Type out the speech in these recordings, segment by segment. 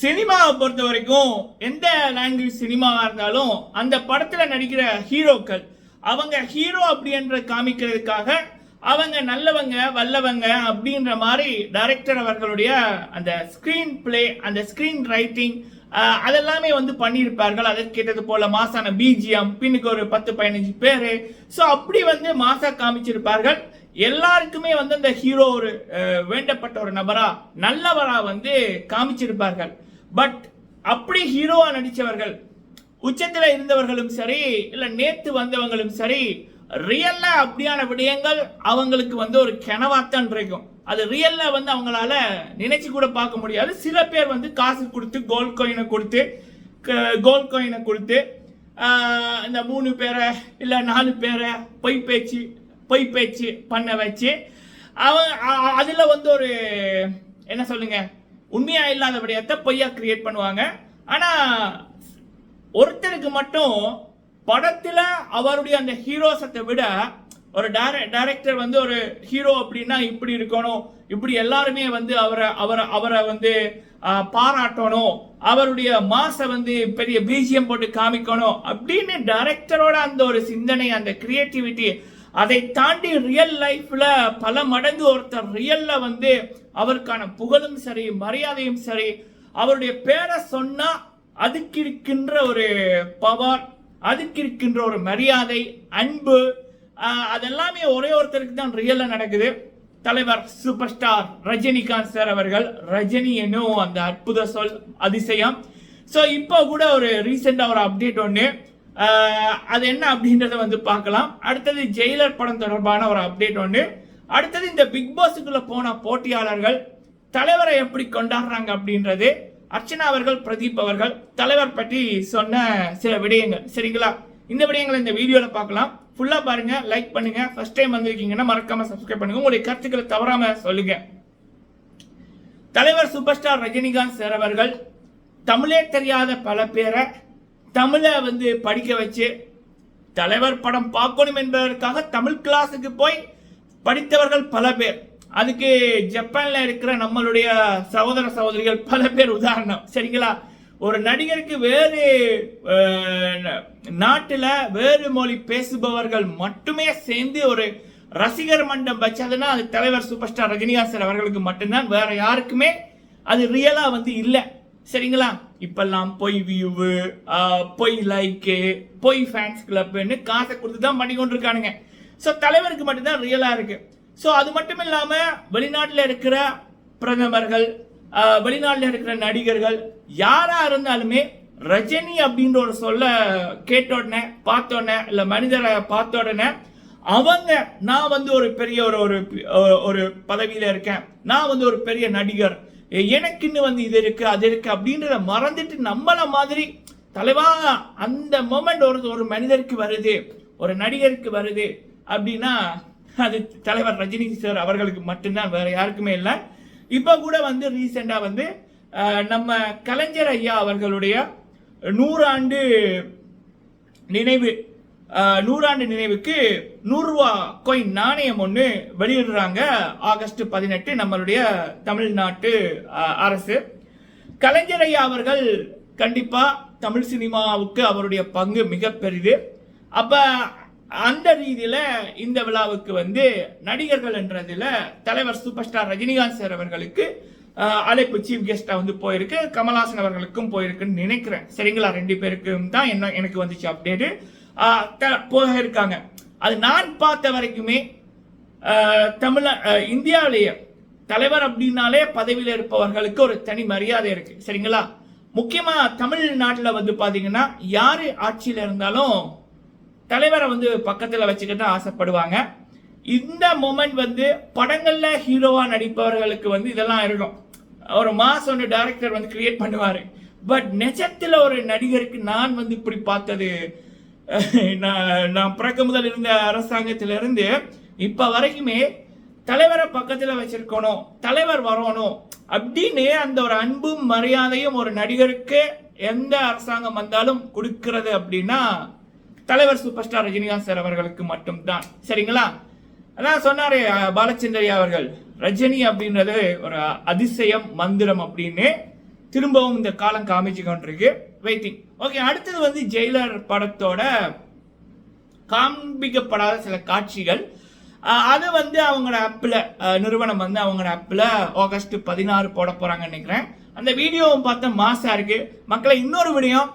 சினிமாவை பொறுத்த வரைக்கும் எந்த லாங்குவேஜ் சினிமாவாக இருந்தாலும் அந்த படத்தில் நடிக்கிற ஹீரோக்கள் அவங்க ஹீரோ அப்படின்ற காமிக்கிறதுக்காக அவங்க நல்லவங்க வல்லவங்க அப்படின்ற மாதிரி டைரக்டர் அவர்களுடைய அந்த ஸ்க்ரீன் பிளே அந்த ஸ்க்ரீன் ரைட்டிங் அதெல்லாமே வந்து பண்ணியிருப்பார்கள். அதற்கேற்றது போல மாசான பிஜிஎம் பின்னுக்கு ஒரு பத்து பதினஞ்சு பேர். ஸோ அப்படி வந்து மாசா காமிச்சிருப்பார்கள். எல்லாருக்குமே வந்து அந்த ஹீரோ ஒரு வேண்டப்பட்ட ஒரு நபரா நல்லவரா வந்து காமிச்சிருப்பார்கள். பட் அப்படி ஹீரோவா நடிச்சவர்கள் உச்சத்தில் இருந்தவர்களும் சரி இல்ல நேத்து வந்தவங்களும் சரி ரியல்ல அப்படியான விடயங்கள் அவங்களுக்கு வந்து ஒரு கனவாத்தான் கிடைக்கும் அது ரியல்ல வந்து அவங்களால நினைச்சு கூட பார்க்க முடியாது. சில பேர் வந்து காசு கொடுத்து கோல்ட் காயினை கொடுத்து கோல்ட் காயினை கொடுத்து இந்த மூணு பேரை இல்ல நாலு பேரை பொய் பேச்சு பொய் பேச்சு பண்ண வச்சு அவன் அதில் வந்து ஒரு என்ன சொல்லுங்க உண்மையாக இல்லாத விடயத்தை பொய்யா கிரியேட் பண்ணுவாங்க. ஆனால் ஒருத்தருக்கு மட்டும் படத்தில் அவருடைய அந்த ஹீரோஸத்தை விட ஒரு டைரக்டர் வந்து ஒரு ஹீரோ அப்படின்னா இப்படி இருக்கணும் இப்படி எல்லாருமே வந்து அவரை அவரை அவரை வந்து பாராட்டணும் அவருடைய மாசை வந்து பெரிய பீஜியம் போட்டு காமிக்கணும் அப்படின்னு டைரக்டரோட அந்த ஒரு சிந்தனை அந்த கிரியேட்டிவிட்டி அதை தாண்டி ரியல் லைஃப்பில் பல மடங்கு ஒருத்தர் ரியலில் வந்து அவருக்கான புகழும் சரி மரியாதையும் சரி அவருடைய பேரை சொன்னால் அதுக்கு இருக்கின்ற ஒரு பவர் அதுக்கு இருக்கின்ற ஒரு மரியாதை அன்பு அதெல்லாமே ஒரே ஒருத்தருக்கு தான் ரியலில் நடக்குது. தலைவர் சூப்பர் ஸ்டார் ரஜினிகாந்த் சார் அவர்கள் ரஜினி என்னும் அந்த அற்புத சொல் அதிசயம். ஸோ இப்போ கூட ஒரு ரீசெண்டாக ஒரு அப்டேட் ஒன்று அது என்ன அப்படின்றத வந்து பார்க்கலாம். அடுத்தது ஜெயிலர் படம் தொடர்பான ஒரு அப்டேட் ஒன்று அடுத்தது இந்த பிக் பாஸுக்குள்ளே போன போட்டியாளர்கள் தலைவரை எப்படி கொண்டாடுறாங்க அப்படின்றது அர்ச்சனா அவர்கள் பிரதீப் அவர்கள் தலைவர் பற்றி சொன்ன சில விடயங்கள். சரிங்களா? இந்த விடயங்களை இந்த வீடியோவில் பார்க்கலாம். ஃபுல்லாக பாருங்க லைக் பண்ணுங்க. ஃபர்ஸ்ட் டைம் வந்திருக்கீங்கன்னா மறக்காம சப்ஸ்கிரைப் பண்ணுங்க. உங்களுடைய கருத்துக்களை தவறாம சொல்லுங்க. தலைவர் சூப்பர் ஸ்டார் ரஜினிகாந்த் சார் அவர்கள் தமிழே தெரியாத பல பேரை தமிழை வந்து படிக்க வச்சு தலைவர் படம் பார்க்கணும் என்பதற்காக தமிழ் கிளாஸுக்கு போய் படித்தவர்கள் பல பேர். அதுக்கு ஜப்பானில் இருக்கிற நம்மளுடைய சகோதர சகோதரிகள் பல பேர் உதாரணம். சரிங்களா? ஒரு நடிகருக்கு வேறு நாட்டில் வேறு மொழி பேசுபவர்கள் மட்டுமே சேர்ந்து ஒரு ரசிகர் மண்டம் வச்சதுன்னா அது தலைவர் சூப்பர் ஸ்டார் ரஜினிகாந்த் சார் அவர்களுக்கு மட்டும்தான் வேற யாருக்குமே அது ரியலாக வந்து இல்லை. சரிங்களா? இப்பெல்லாம் பொய் வியூவு பொய் லைக்கு பொய் ஃபேன்ஸ் கிளப்னு காசை கொடுத்து தான் பண்ணி கொண்டு இருக்கானுங்க ஸோ தலைவருக்கு மட்டும்தான் ரியலாக இருக்கு. ஸோ அது மட்டும் இல்லாமல் வெளிநாட்டில் இருக்கிற பிரதமர்கள் வெளிநாட்டில் இருக்கிற நடிகர்கள் யாராக இருந்தாலுமே ரஜினி அப்படின்ற ஒரு சொல்ல கேட்ட உடனே பார்த்த உடனே இல்லை மனிதரை பார்த்த உடனே அவங்க நான் வந்து ஒரு பெரிய ஒரு ஒரு ஒரு இருக்கேன். நான் வந்து ஒரு பெரிய நடிகர். எனக்குன்னு வந்து இது இருக்குது அது இருக்குது அப்படின்றத மறந்துட்டு நம்மளை மாதிரி தலைவா அந்த மொமெண்ட் ஒரு ஒரு மனிதருக்கு வருது ஒரு நடிகருக்கு வருது அப்படின்னா அது தலைவர் ரஜினி சார் அவர்களுக்கு மட்டும்தான் வேற யாருக்குமே இல்லை. இப்போ கூட வந்து ரீசெண்டாக வந்து நம்ம கலைஞர் ஐயா அவர்களுடைய நூறாண்டு நினைவு நூறாண்டு நினைவுக்கு நூறுரூவா கோயின் நாணயம் ஒன்று வெளியிடுறாங்க. ஆகஸ்ட் பதினெட்டு நம்மளுடைய தமிழ்நாட்டு அரசு. கலைஞரையா அவர்கள் கண்டிப்பாக தமிழ் சினிமாவுக்கு அவருடைய பங்கு மிக பெரிது. அப்போ அந்த ரீதியில் இந்த விழாவுக்கு வந்து நடிகர்கள் என்றதில் தலைவர் சூப்பர் ஸ்டார் ரஜினிகாந்த் சார் அவர்களுக்கு அழைப்பு சீஃப் கெஸ்டா வந்து போயிருக்கு. கமல்ஹாசன் அவர்களுக்கும் போயிருக்குன்னு நினைக்கிறேன். சரிங்களா? ரெண்டு பேருக்கும் தான் என்ன எனக்கு வந்துச்சு அப்டேட்டு போக இருக்காங்க அது நான் பார்த்த வரைக்குமே தமிழ இந்தியாவிலேயே தலைவர் அப்படின்னாலே பதவியில் இருப்பவர்களுக்கு ஒரு தனி மரியாதை இருக்கு. சரிங்களா? முக்கியமாக தமிழ்நாட்டில் வந்து பார்த்தீங்கன்னா யார் ஆட்சியில் இருந்தாலும் தலைவரை வந்து பக்கத்தில் வச்சுக்கிட்டு ஆசைப்படுவாங்க. இந்த மொமெண்ட் வந்து படங்களில் ஹீரோவாக நடிப்பவர்களுக்கு வந்து இதெல்லாம் இருக்கும். ஒரு மாஸ் ஒன்று டைரக்டர் வந்து கிரியேட் பண்ணுவார். பட் நிஜத்தில் ஒரு நடிகருக்கு நான் வந்து இப்படி பார்த்தது நான் நான் பிறக்க முதல் இருந்த அரசாங்கத்திலிருந்து இப்போ வரைக்குமே தலைவரை பக்கத்தில் வச்சிருக்கணும் தலைவர் வரணும் அப்படின்னு அந்த ஒரு அன்பும் மரியாதையும் ஒரு நடிகருக்கு எந்த அரசாங்கம் வந்தாலும் கொடுக்கிறது அப்படின்னா தலைவர் சூப்பர் ஸ்டார் ரஜினிகாந்த் சார் அவர்களுக்கு மட்டும்தான். சரிங்களா? அதான் சொன்னார் பாலச்சந்திரி அவர்கள். ரஜினி அப்படின்றது ஒரு அதிசயம் மந்திரம் அப்படின்னு திரும்பவும் இந்த காலம் காமிச்சு கொண்டிருக்கு. வெயிட்டிங் ஓகே அடுத்தது வந்து ஜெயிலர் படத்தோட காண்பிக்கப்படாத சில காட்சிகள். அது வந்து அவங்களோட ஆப்பில் நிறுவனம் வந்து அவங்களோட ஆப்பில் ஆகஸ்ட் பதினாறு போட போகிறாங்கன்னு நினைக்கிறேன். அந்த வீடியோவும் பார்த்தா மாசாக இருக்குது மக்களை இன்னொரு விடயம்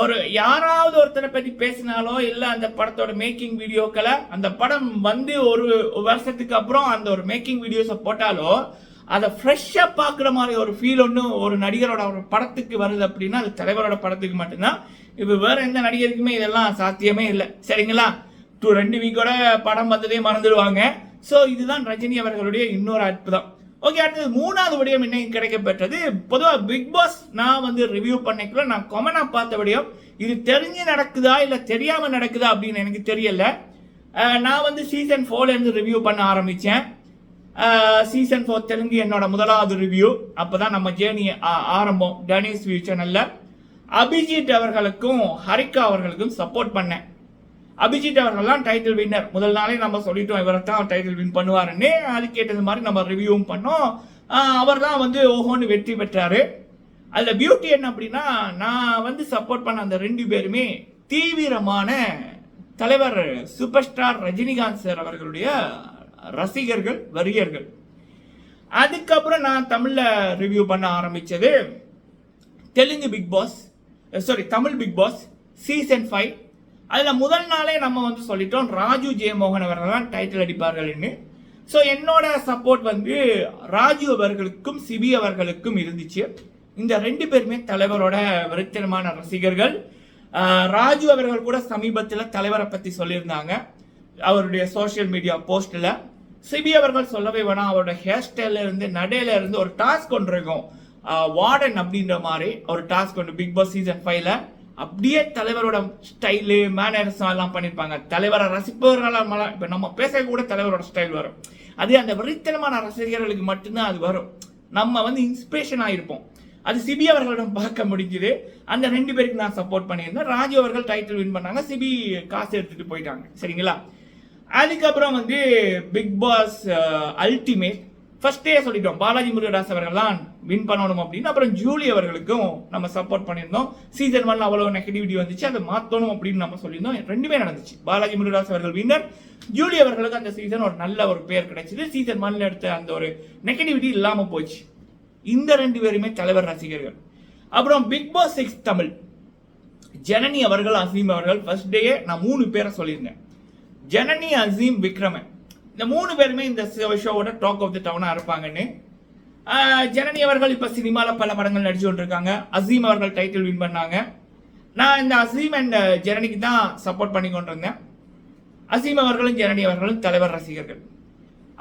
ஒரு யாராவது ஒருத்தரை பற்றி பேசினாலோ இல்லை அந்த படத்தோட மேக்கிங் வீடியோக்களை அந்த படம் வந்து ஒரு வருஷத்துக்கு அப்புறம் அந்த ஒரு மேக்கிங் வீடியோஸை போட்டாலோ அதை ஃப்ரெஷ்ஷாக பார்க்குற மாதிரி ஒரு ஃபீல் ஒன்று ஒரு நடிகரோட ஒரு படத்துக்கு வருது அப்படின்னா அது தலைவரோட படத்துக்கு மட்டும்தான். இப்போ வேறு எந்த நடிகருக்குமே இதெல்லாம் சாத்தியமே இல்லை. சரிங்களா? டூ ரெண்டு வீக்கோட படம் வந்ததே மறந்துடுவாங்க. ஸோ இதுதான் ரஜினி அவர்களுடைய இன்னொரு அற்புதம். ஓகே அடுத்தது மூணாவது விடயம் இன்னைக்கு கிடைக்கப்பெற்றது பொதுவாக பிக் பாஸ் நான் வந்து ரிவ்யூ பண்ணிக்கல நான் கொமனாக பார்த்த விடயம் இது தெரிஞ்சு நடக்குதா இல்லை தெரியாமல் நடக்குதா அப்படின்னு எனக்கு தெரியல. நான் வந்து சீசன் ஃபோர்லேருந்து ரிவ்யூ பண்ண ஆரம்பித்தேன் சீசன் ஃபோர் தெலுங்கு என்னோட முதலாவது ரிவ்யூ அப்போதான் நம்ம ஜேர்னி ஆரம்பம். டேனிஸ் வியூ சேனலில் அபிஜித் அவர்களுக்கும் ஹரிகா அவர்களுக்கும் சப்போர்ட் பண்ணேன். அபிஜித் அவர்கள்லாம் டைட்டில் வின்னர் முதல் நாளே நம்ம சொல்லிட்டோம் இவரை தான் டைட்டில் வின் பண்ணுவாருன்னு. அதுக்கேட்டது மாதிரி நம்ம ரிவ்யூவும் பண்ணோம். அவர் தான் வந்து ஓஹோன்னு வெற்றி பெற்றார். அதில் பியூட்டி என்ன அப்படின்னா நான் வந்து சப்போர்ட் பண்ண அந்த ரெண்டு பேருமே தீவிரமான தலைவர் சூப்பர் ஸ்டார் ரஜினிகாந்த் சார் அவர்களுடைய ரசிகர்கள் வரியர்கள் அதுக்கப்புறம் நான் தமிழில் ரிவ்யூ பண்ண ஆரம்பித்தது Telugu Bigg Boss sorry Tamil Bigg Boss season five அதில் முதல் நாளே நம்ம வந்து சொல்லிட்டோம் ராஜு ஜெயமோகன் அவர்கள் தான் டைட்டில் அடிப்பார்கள்னு ஸோ என்னோட சப்போர்ட் வந்து ராஜு அவர்களுக்கும் சிபி அவர்களுக்கும் இருந்துச்சு. இந்த ரெண்டு பேருமே தலைவரோட வெறித்தனமான ரசிகர்கள். ராஜு அவர்கள் கூட சமீபத்தில் தலைவரை பற்றி சொல்லியிருந்தாங்க. அவருடைய சோஷியல் மீடியா போஸ்ட்டில் சிபி அவர்கள் சொல்லவே வேணாம் அவரோட ஹேர் ஸ்டைல இருந்து நடையில இருந்து ஒரு டாஸ்க் ஒன்று இருக்கும். வார்டன் அப்படின்ற மாதிரி ஒரு டாஸ்க் ஒன்று பிக் பாஸ் சீசன் ஃபைவ்ல அப்படியே தலைவரோட ஸ்டைலு மேனர்ஸ் எல்லாம் பண்ணியிருப்பாங்க தலைவரை ரசிப்பவர்களால் இப்போ நம்ம பேச கூட தலைவரோட ஸ்டைல் வரும். அது அந்த வெறித்தனமான ரசிகர்களுக்கு மட்டும்தான் அது வரும். நம்ம வந்து இன்ஸ்பிரேஷன் ஆகிருப்போம் அது சிபி அவர்களிடம் பார்க்க முடிஞ்சுது. அந்த ரெண்டு பேருக்கு நான் சப்போர்ட் பண்ணியிருந்தேன். ராஜு அவர்கள் டைட்டில் வின் பண்ணாங்க. சிபி காசு எடுத்துட்டு போயிட்டாங்க. சரிங்களா? அதுக்கப்புறம் வந்து பிக் பாஸ் அல்டிமேட் ஃபர்ஸ்டே சொல்லிட்டோம் பாலாஜி முருகதாஸ் அவர்கள்லாம் வின் பண்ணணும் அப்படின்னு. அப்புறம் ஜூலி அவர்களுக்கும் நம்ம சப்போர்ட் பண்ணியிருந்தோம். சீசன் ஒன்ல அவ்வளோ நெகட்டிவிட்டி வந்துச்சு அதை மாற்றணும் அப்படின்னு நம்ம சொல்லியிருந்தோம். ரெண்டுமே நடந்துச்சு. பாலாஜி முருகதாஸ் அவர்கள் வின்னர் ஜூலி அவர்களுக்கு அந்த சீசன் ஒரு நல்ல ஒரு பேர் கிடைச்சிது. சீசன் ஒன்ல எடுத்த அந்த ஒரு நெகட்டிவிட்டி இல்லாமல் போச்சு. இந்த ரெண்டு பேருமே தலைவர் ரசிகர்கள். அப்புறம் Bigg Boss six Tamil. Janani அவர்கள் அசீம் அவர்கள் ஃபர்ஸ்ட் டேயே நான் மூணு பேரை சொல்லியிருந்தேன். ஜனனி அசீம் விக்ரமன். இந்த மூணு பேருமே இந்த ஷோவோட டாக் ஆஃப் த டவுனாக இருப்பாங்கன்னு. ஜனனி அவர்கள் இப்போ சினிமாவில் பல படங்கள் நடிச்சு கொண்டிருக்காங்க. அசீம் அவர்கள் டைட்டில் வின் பண்ணாங்க. நான் இந்த அசீம் அண்ட் ஜனனிக்கு தான் சப்போர்ட் பண்ணி கொண்டிருந்தேன். அசீம் அவர்களும் ஜனனி அவர்களும் தலைவர் ரசிகர்கள்.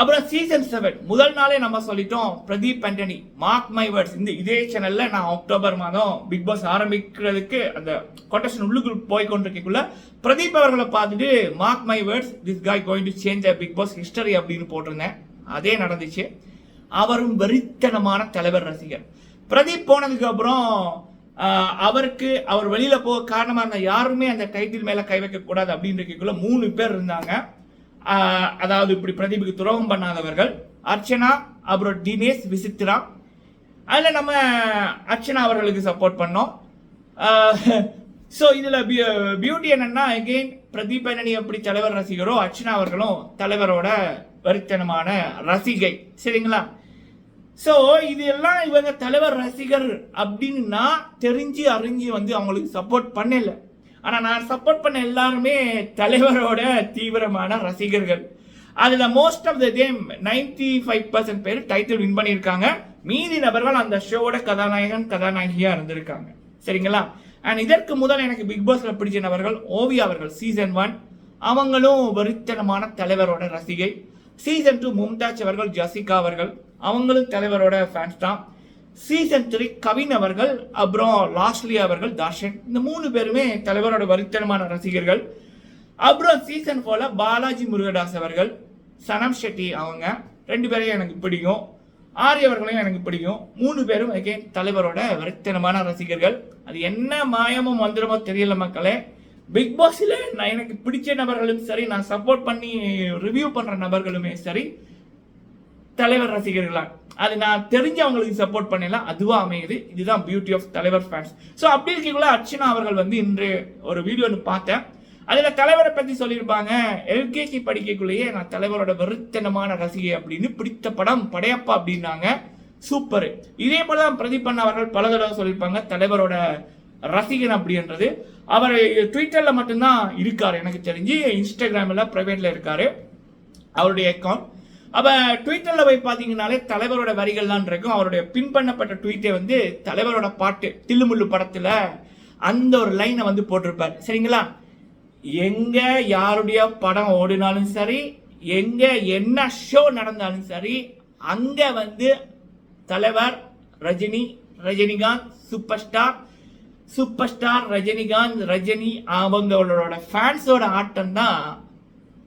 அப்புறம் சீசன் செவன் முதல் நாளே நம்ம சொல்லிட்டோம் Pradeep Antony mark my words இந்த இதே சேனல்ல நான் அக்டோபர் மாதம் பிக் பாஸ் ஆரம்பிக்கிறதுக்கு அந்த கொட்டேஷன் உள்ளுக்குள் போய் கொண்டிருக்கக்குள்ள பிரதீப் அவர்களை பார்த்துட்டு mark my words this guy going to change Bigg Boss history அப்படின்னு போட்டிருந்தேன். அதே நடந்துச்சு. அவரும் வெறித்தனமான தலைவர் ரசிகர். பிரதீப் போனதுக்கு அப்புறம் அவருக்கு அவர் வெளியில போக காரணமா இருந்த யாருமே அந்த டைட்டில் மேல கை வைக்க கூடாது அப்படின்றதுக்குள்ள மூணு பேர் இருந்தாங்க. அதாவது இப்படி பிரதீபுக்கு துரோகம் பண்ணாதவர்கள் அர்ச்சனா அப்புறம் தினேஷ் விசித்ரா அதில் நம்ம அர்ச்சனா அவர்களுக்கு சப்போர்ட் பண்ணோம். ஸோ இதில் பியூட்டி என்னென்னா அகெயின் பிரதீப் அண்ணனி எப்படி தலைவர் ரசிகரோ அர்ச்சனா அவர்களும் தலைவரோட வரித்தனமான ரசிகை. சரிங்களா? ஸோ இது எல்லாம் இவங்க தலைவர் ரசிகர் அப்படின்னா தெரிஞ்சு அறிஞ்சு வந்து அவங்களுக்கு சப்போர்ட் பண்ணலை. ஆனால் நான் சப்போர்ட் பண்ண எல்லாருமே தலைவரோட தீவிரமான ரசிகர்கள். அதில் most of the game ninety five percent பேர் டைட்டில் வின் பண்ணியிருக்காங்க. மீதி நபர்கள் அந்த ஷோவோட கதாநாயகன் கதாநாயகியாக இருந்திருக்காங்க. சரிங்களா? அண்ட் இதற்கு முதல் எனக்கு பிக் பாஸில் பிடிச்ச நபர்கள் ஓவியா அவர்கள் சீசன் ஒன் அவங்களும் வெறித்தனமான தலைவரோட ரசிகை. சீசன் டூ மும்தாஜ் அவர்கள் ஜசிகா அவர்கள். அவங்களும் தலைவரோட ஃபேன்ஸ் தான். சீசன் த்ரீ கவின் அவர்கள் அப்புறம் லாஸ்ட்லி அவர்கள் தாஷன் இந்த மூணு பேருமே தலைவரோட வரித்தனமான ரசிகர்கள். அப்புறம் சீசன் ஃபோரில் பாலாஜி முருகதாஸ் அவர்கள் சனம் ஷெட்டி அவங்க ரெண்டு பேரையும் எனக்கு பிடிக்கும். ஆரி அவர்களையும் எனக்கு பிடிக்கும். மூணு பேரும் அகைன் தலைவரோட வரித்தனமான ரசிகர்கள். அது என்ன மாயமோ மந்திரமோ தெரியல மக்களே. பிக் பாஸில் நான் எனக்கு பிடிச்ச நபர்களும் சரி நான் சப்போர்ட் பண்ணி ரிவ்யூ பண்ணுற நபர்களுமே சரி தலைவர் ரசிகர்களா அது நான் தெரிஞ்சவங்களுக்கு சப்போர்ட் பண்ணலாம் அதுவாக அமையுது. இதுதான் பியூட்டி ஆஃப் தலைவர் ஃபேன்ஸ் ஸோ அப்படி இருக்கக்குள்ள அர்ச்சனா அவர்கள் வந்து இன்று ஒரு வீடியோ ஒன்று பார்த்தேன். அதில் தலைவரை பற்றி சொல்லியிருப்பாங்க. எல்கேஜி படிக்கக்குள்ளேயே நான் தலைவரோட வெறுத்தனமான ரசிகை அப்படின்னு பிடித்த படம் படையப்பா அப்படின்னாங்க. சூப்பர். இதே போல தான் பிரதீபன் அவர்கள் பல தடவை சொல்லியிருப்பாங்க. தலைவரோட ரசிகன் அப்படின்றது. அவர் ட்விட்டரில் மட்டும்தான் இருக்கார். எனக்கு தெரிஞ்சு இன்ஸ்டாகிராமில் ப்ரைவேட்டில் இருக்கார். அவருடைய அக்கௌண்ட் அப்போ ட்விட்டரில் போய் பார்த்தீங்கன்னாலே தலைவரோட வரிகள் தான் இருக்கும். அவருடைய பின் பண்ணப்பட்ட ட்வீட்டை வந்து தலைவரோட பாட்டு தில்லுமுள்ளு படத்தில் அந்த ஒரு லைனை வந்து போட்டிருப்பார். சரிங்களா? எங்கே யாருடைய படம் ஓடினாலும் சரி எங்கே என்ன ஷோ நடந்தாலும் சரி அங்கே வந்து தலைவர் Rajini Rajinikanth super star super star Rajinikanth Rajini அவங்களோட ஃபேன்ஸோட ஆட்டம் தான்